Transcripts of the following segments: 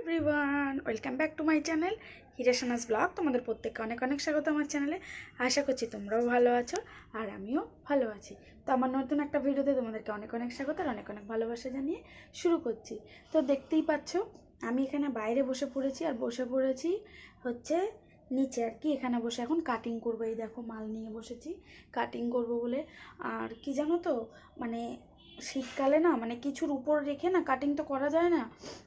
Everyone welcome back to my channel হিরাসানাস blog তোমাদের প্রত্যেককে অনেক অনেক স্বাগত আমার চ্যানেলে আশা করছি তোমরাও ভালো আছো আর আমিও ভালো আছি। তো আমার নতুন একটা ভিডিওতে তোমাদেরকে অনেক অনেক স্বাগত আর অনেক অনেক ভালোবাসা জানিয়ে শুরু করছি। তো দেখতেই পাচ্ছ, আমি এখানে বাইরে বসে পড়েছি আর বসে পড়েছি হচ্ছে নিচে আর কি, এখানে বসে এখন কাটিং করব, এই দেখো মাল নিয়ে বসেছি। কাটিং করব বলে আর কি জানো তো মানে শীতকালে না মানে কিছুর উপর রেখে না কাটিং তো করা যায় না,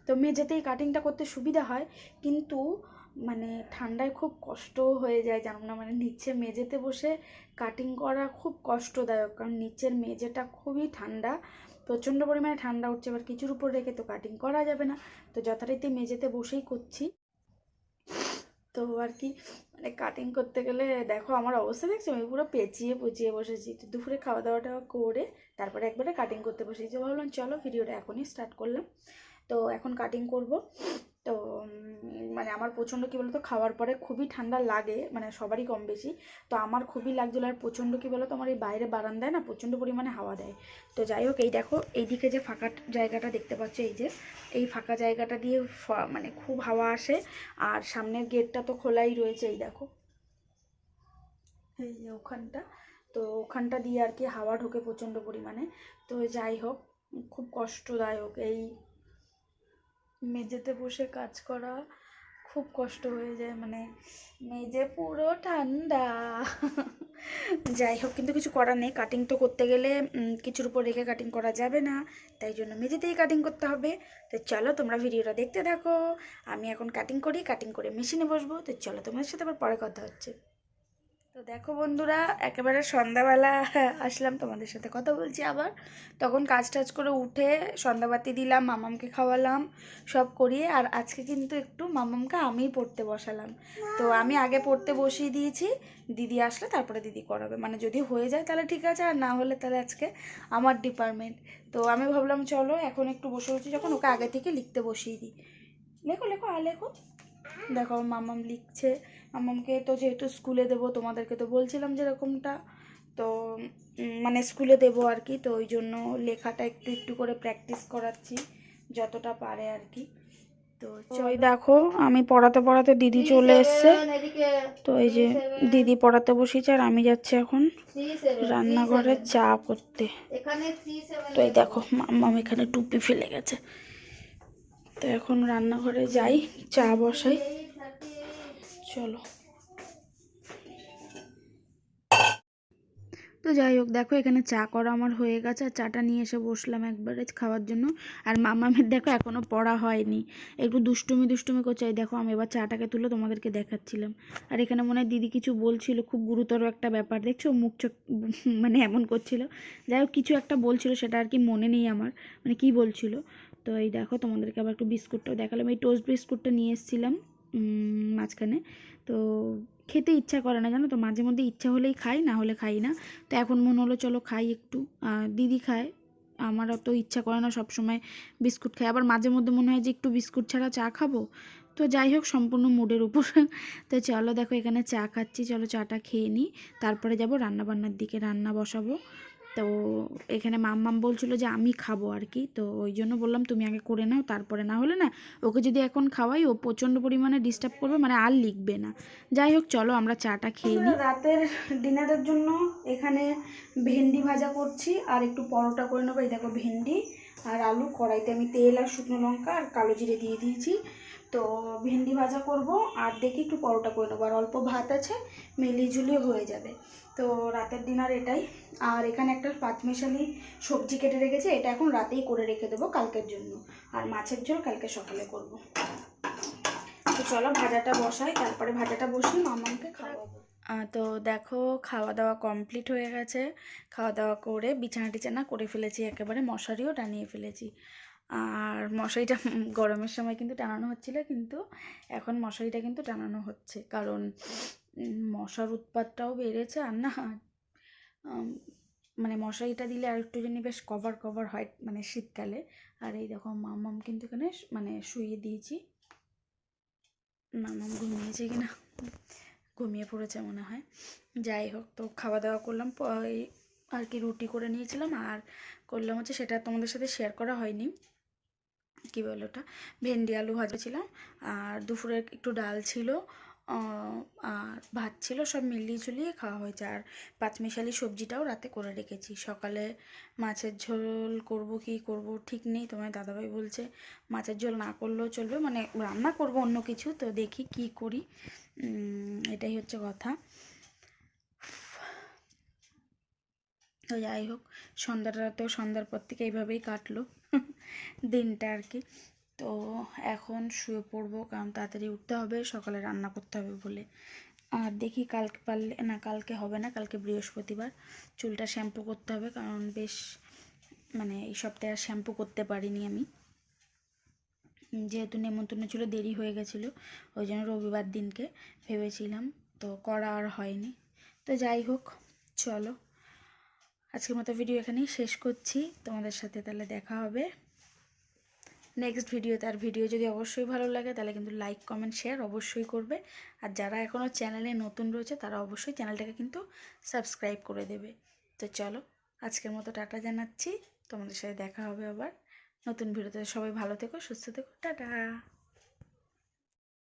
তো মেঝেতেই কাটিংটা করতে সুবিধা হয়। কিন্তু মানে ঠান্ডায় খুব কষ্ট হয়ে যায়, জানো না? মানে নিচে মেঝেতে বসে কাটিং করা খুব কষ্টদায়ক, কারণ নিচের মেঝেটা খুবই ঠান্ডা, প্রচণ্ড পরিমাণে ঠান্ডা উঠছে, এবার কিছুর উপর রেখে তো কাটিং করা যাবে না। তো যথারীতি মেঝেতে বসেই করছি। তো আর কি মানে কাটিং করতে গেলে দেখো আমার অবস্থা দেখছ, আমি পুরো পেঁচিয়ে পুচিয়ে বসেছি। তো দুপুরে খাওয়া দাওয়াটা করে তারপরে একবারে কাটিং করতে বসেছি। ভাবলাম, চলো ভিডিওটা এখনই স্টার্ট করলাম। তো এখন কাটিং করব। তো মানে আমার প্রচণ্ড কী বলতো, খাওয়ার পরে খুবই ঠান্ডা লাগে মানে সবারই কম বেশি। তো আমার খুবই লাগছিল, আর প্রচণ্ড কী বলতো আমার এই বাইরে বারান্দায় না প্রচণ্ড পরিমাণে হাওয়া দেয়। তো যাই হোক, এই দেখো, এইদিকে যে ফাঁকা জায়গাটা দেখতে পাচ্ছ, এই যে, এই ফাঁকা জায়গাটা দিয়ে মানে খুব হাওয়া আসে, আর সামনের গেটটা তো খোলাই রয়েছে, এই দেখো। এই যে ওখানটা, তো ওখানটা দিয়ে আর কি হাওয়া ঢোকে প্রচণ্ড পরিমাণে। তো যাই হোক, খুব কষ্টদায়ক এই মেঝেতে বসে কাজ করা খুব কষ্ট হয়ে যায় মানে মেঝে পুরো ঠান্ডা। যাই হোক, কিন্তু কিছু করার নেই। কাটিং তো করতে গেলে কিছুর উপর রেখে কাটিং করা যাবে না। তাই জন্য মেঝেতেই কাটিং করতে হবে। তো চলো, তোমরা ভিডিওটা দেখতে থাকো। আমি এখন কাটিং করি কাটিং করে মেশিনে বসবো। তো চলো, তোমাদের সাথে আবার পরে কথা হচ্ছে। তো দেখো বন্ধুরা, একেবারে সন্ধ্যাবেলা আসলাম তোমাদের সাথে কথা বলছি আবার। তখন কাজ টাজ করে উঠে সন্ধ্যাবাতি দিলাম, মামামকে খাওয়ালাম, সব করিয়ে, আর আজকে কিন্তু একটু মামামকে আমিই পড়তে বসালাম। তো আমি আগে পড়তে বসিয়ে দিয়েছি, দিদি আসলে তারপরে দিদি করাবে। মানে যদি হয়ে যায় তাহলে ঠিক আছে, আর না হলে তাহলে আজকে আমার ডিপার্টমেন্ট তো আমি ভাবলাম, চলো এখন একটু বসে বসে যখন ওকে আগে থেকে লিখতে বসিয়ে দিই। লেখো লেখো, আর লেখো। দেখো মামাম লিখছে মামামকে তো যেহেতু স্কুলে দেবো তোমাদেরকে তো বলছিলাম যেরকমটা তো মানে স্কুলে দেবো আর কি তো ওই জন্য লেখাটা একটু একটু করে প্র্যাকটিস করাচ্ছি যতটা পারে আর কি। তো ওই দেখো আমি পড়াতে পড়াতে দিদি চলে এসছে। তো এই যে দিদি পড়াতে বসেছে আর আমি যাচ্ছি এখন রান্নাঘরে চা করতে। তো এই দেখো মাম্মাম এখানে টুপি ফেলে গেছে। তো এখন রান্নাঘরে যাই, চা বসাই। চলো। তো যাই হোক, দেখো এখানে চা করা আমার হয়ে গেছে, আর চাটা নিয়ে এসে বসলাম একবারে খাওয়ার জন্য। আর মামামের দেখো এখনও পড়া হয়নি। একটু দুষ্টুমি দুষ্টুমি করছে। দেখো আমি এবার চাটাকে তুলে তোমাদেরকে দেখাচ্ছিলাম। আর এখানে মনে হয় দিদি কিছু বলছিল, খুব গুরুতর একটা ব্যাপার, দেখছ? মুখ চোখ মানে এমন করছিল। যাই হোক, কিছু একটা বলছিল, সেটা আর কি মনে নেই আমার। মানে কি বলছিল? তো এই দেখো, তোমাদেরকে আবার একটু বিস্কুটটাও দেখালাম। এই টোস্ট বিস্কুটটা নিয়ে এসেছিলাম মাঝখানে। তো খেতে ইচ্ছা করে না, জানো তো? মাঝে মধ্যে ইচ্ছা হলেই খাই, না হলে খাই না। তো এখন মনে হলো, চলো খাই একটু। দিদি খায়, আমার অত ইচ্ছা করে না, সবসময় বিস্কুট খাই আবার মাঝে মধ্যে মনে হয় যে একটু বিস্কুট ছাড়া চা খাব। তো যাই হোক, সম্পূর্ণ মুডের উপর। তো চলো দেখো, এখানে চা খাচ্ছি। চলো চাটা খেয়ে নিই। তারপরে যাব রান্না বান্নার দিকে, রান্না বসাবো। তো এখানে মাম্মাম বলছিল যে আমি খাব আর কি। তো ওই জন্য বললাম তুমি আগে করে নাও তারপরে না হলে না ওকে যদি এখন খাওয়াই ও প্রচণ্ড পরিমাণে ডিস্টার্ব করবে মানে আর লিখবে না। যাই হোক চলো আমরা চাটা খেয়ে নিই। রাতের ডিনারের জন্য এখানে ভেন্ডি ভাজা করছি আর একটু পরোটা করে নেব। এই দেখো ভেন্ডি আর আলু কড়াইতে আমি তেল আর শুকনো লঙ্কা আর কালো জিরে দিয়ে দিয়েছি। তো ভেন্ডি ভাজা করব আর দেখি একটু পরোটা করে নেব। আর অল্প ভাত আছে, মিলিয়ে ঝুলিয়ে হয়ে যাবে। তো রাতের ডিনার এটাই। আর এখানে একটা পাঁচমিশালি সবজি কেটে রেখেছি, এটা এখন রাতেই করে রেখে দেবো কালকের জন্য। আর মাছের ঝোল কালকে সকালে করব। তো চলো ভাজাটা বসাই, তারপরে ভাজাটা বসিয়ে মামাকে খাওয়াবো। তো দেখো খাওয়া দাওয়া কমপ্লিট হয়ে গেছে। খাওয়া দাওয়া করে, বিছানা টিছানা করে ফেলেছি, একেবারে মশারিও টানিয়ে ফেলেছি। আর মশারিটা গরমের সময় কিন্তু টানানো হচ্ছিল, কিন্তু এখন মশারিটা কিন্তু টানানো হচ্ছে। কারণ মশার উৎপাতটাও বেড়েছে, আর না মানে মশারিটা দিলে আর একটু জানি বেশ কভার কভার হয় মানে শীতকালে। আর এই দেখো, মামাম কিন্তু এখানে মানে শুয়ে দিয়েছি। মামাম ঘুমিয়েছে কিনা? ঘুমিয়ে পড়েছে মনে হয়। যাই হোক, তো খাওয়া দাওয়া করলাম আর কি রুটি করে নিয়েছিলাম আর করলাম হচ্ছে সেটা তোমাদের সাথে শেয়ার করা হয়নি। কী বলো ওটা? ভেন্ডি, আলু ভাজা ছিলাম আর দুপুরে একটু ডাল ছিল। আর ভাত ছিল সব মিলিয়ে ঝুলিয়ে খাওয়া হয়েছে। আর পাঁচমিশালি সবজিটাও রাতে করে রেখেছি। সকালে মাছের ঝোল করব কি করব ঠিক নেই, তোমার দাদাভাই বলছে মাছের ঝোল না করলেও চলবে। মানে রান্না করব অন্য কিছু, তো দেখি কি করি। এটাই হচ্ছে কথা। তো যাই হোক, সন্ধ্যাটা তো সন্ধ্যার পর থেকে এইভাবেই কাটলো। দিনটা আর কি। তো এখন শুয়ে পড়ব, কারণ তাড়াতাড়ি উঠতে হবে, সকালে রান্না করতে হবে বলে। আর দেখি কালকে পারলে না, কালকে হবে না, কালকে বৃহস্পতিবার। চুলটা শ্যাম্পু করতে হবে, কারণ বেশ মানে এই সপ্তাহে আর শ্যাম্পু করতে পারিনি আমি। যেহেতু নেমন্তন্ন ছিল, দেরি হয়ে গেছিল, ওই জন্য রবিবার দিনকে ভেবেছিলাম, তো করা আর হয়নি। তো যাই হোক, চলো। আজকের মতো ভিডিও এখানেই শেষ করছি। তোমাদের সাথে তাহলে দেখা হবে। নেক্সট ভিডিও তার ভিডিও যদি অবশ্যই ভালো লাগে, তাহলে কিন্তু লাইক কমেন্ট শেয়ার অবশ্যই করবে। আর যারা এখনও চ্যানেলে নতুন রয়েছে, তারা অবশ্যই চ্যানেলটাকে কিন্তু সাবস্ক্রাইব করে দেবে। তো চলো, আজকের মতো টাটা জানাচ্ছি। তোমাদের সাথে দেখা হবে আবার নতুন ভিডিওতে সবাই ভালো থেকো, সুস্থ থেকো। টাটা।